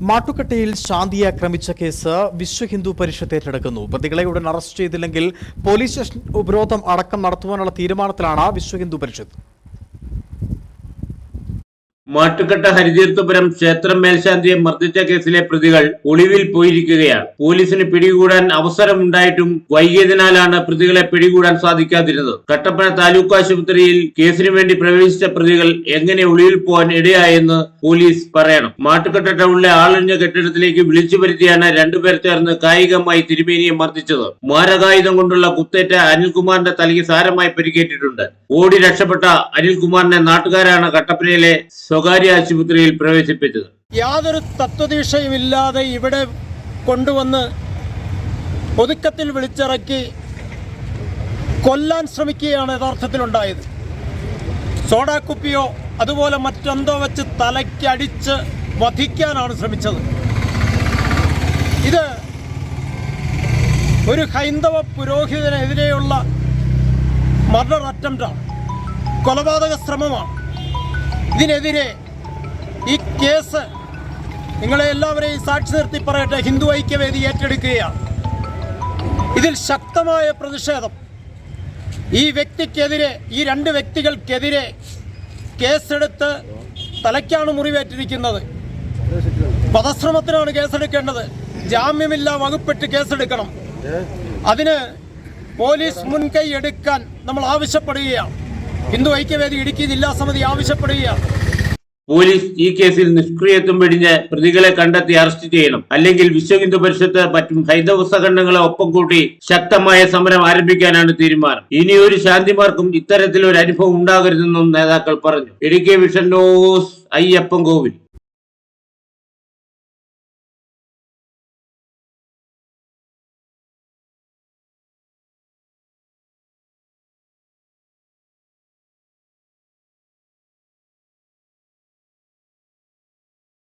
മാട്ടുക്കട്ടയിൽ ശാന്തിയെ ആക്രമിച്ച കേസ് വിശ്വ ഹിന്ദു പരിഷത്ത് ഏറ്റെടുക്കുന്നു പ്രതികളെ ഉടൻ അറസ്റ്റ് ചെയ്തില്ലെങ്കിൽ പോലീസ് സ്റ്റേഷൻ ഉപരോധം അടക്കം നടത്തുവാനുള്ള തീരുമാനത്തിലാണ് വിശ്വ ഹിന്ദു പരിഷത്ത്. മാട്ടുക്കട്ട ഹരിതീർത്ഥപുരം ക്ഷേത്രം മേൽശാന്തിയെ മർദ്ദിച്ച കേസിലെ പ്രതികൾ ഒളിവിൽ പോയിരിക്കുകയാണ്. പോലീസിന് പിടികൂടാൻ അവസരമുണ്ടായിട്ടും വൈകിയതിനാലാണ് പ്രതികളെ പിടികൂടാൻ സാധിക്കാതിരുന്നത്. കട്ടപ്പന താലൂക്ക് ആശുപത്രിയിൽ കേസിനു വേണ്ടി പ്രവേശിച്ച പ്രതികൾ എങ്ങനെ ഒളിവിൽ പോകാൻ ഇടയായെന്ന് പോലീസ് പറയണം. മാട്ടുകെട്ട ടൗണിലെ ആളൊഴിഞ്ഞ കെട്ടിടത്തിലേക്ക് വിളിച്ചു വരുത്തിയാണ് രണ്ടുപേർ ചേർന്ന് കായികമായി തിരുമേനിയെ മർദ്ദിച്ചത്. മാരകായുധം കൊണ്ടുള്ള കുത്തേറ്റ അനിൽകുമാറിന്റെ തലയ്ക്ക് സാരമായി പരിക്കേറ്റിട്ടുണ്ട്. ഓടി രക്ഷപ്പെട്ട അനിൽകുമാറിനെ നാട്ടുകാരാണ് കട്ടപ്പനയിലെ സ്വകാര്യ ആശുപത്രിയിൽ പ്രവേശിപ്പിച്ചത്. യാതൊരു തത്വദീക്ഷയുമില്ലാതെ ഇവിടെ കൊണ്ടുവന്ന് ഒതുക്കത്തിൽ വിളിച്ചിറക്കി കൊല്ലാൻ ശ്രമിക്കുകയാണ് യഥാർത്ഥത്തിലുണ്ടായത്. സോഡാക്കുപ്പിയോ അതുപോലെ മറ്റെന്തോ വെച്ച് തലയ്ക്കടിച്ച് വധിക്കാനാണ് ശ്രമിച്ചത്. ഇത് ഒരു ഹൈന്ദവ പുരോഹിതനെതിരെയുള്ള മർഡർ അറ്റംപ്റ്റാണ്. കൊലപാതക ശ്രമമാണ്. ഇതിനെതിരെ ഈ കേസ് നിങ്ങളെ എല്ലാവരെയും സാക്ഷി നിർത്തി പറയട്ടെ. ഹിന്ദു ഐക്യവേദി ഏറ്റെടുക്കുകയാണ്. ഇതിൽ ശക്തമായ പ്രതിഷേധം. ഈ വ്യക്തിക്കെതിരെ ഈ രണ്ട് വ്യക്തികൾക്കെതിരെ കേസെടുത്ത് തലയ്ക്കാണ് മുറിവേറ്റിരിക്കുന്നത്. വധശ്രമത്തിനാണ് കേസെടുക്കേണ്ടത്. ജാമ്യമില്ല വകുപ്പിട്ട് കേസെടുക്കണം. അതിന് പോലീസ് മുൻകൈ എടുക്കാൻ നമ്മൾ ആവശ്യപ്പെടുകയാണ്. ഹിന്ദു ഐക്യവേദി ഇടുക്കി ജില്ലാ സമിതി ആവശ്യപ്പെടുകയാണ്. പോലീസ് ഈ കേസിൽ നിഷ്ക്രിയത്വം വെടിഞ്ഞ് പ്രതികളെ കണ്ടെത്തി അറസ്റ്റ് ചെയ്യണം. അല്ലെങ്കിൽ വിശ്വ ഹിന്ദു പരിഷത്ത് മറ്റും ഹൈന്ദവ സംഘടനകളെ ഒപ്പം കൂട്ടി ശക്തമായ സമരം ആരംഭിക്കാനാണ് തീരുമാനം. ഇനിയൊരു ശാന്തിമാർക്കും ഇത്തരത്തിലൊരു അനുഭവം ഉണ്ടാകരുതെന്നും നേതാക്കൾ പറഞ്ഞു. Idukki vision news Ayyappan Kovil.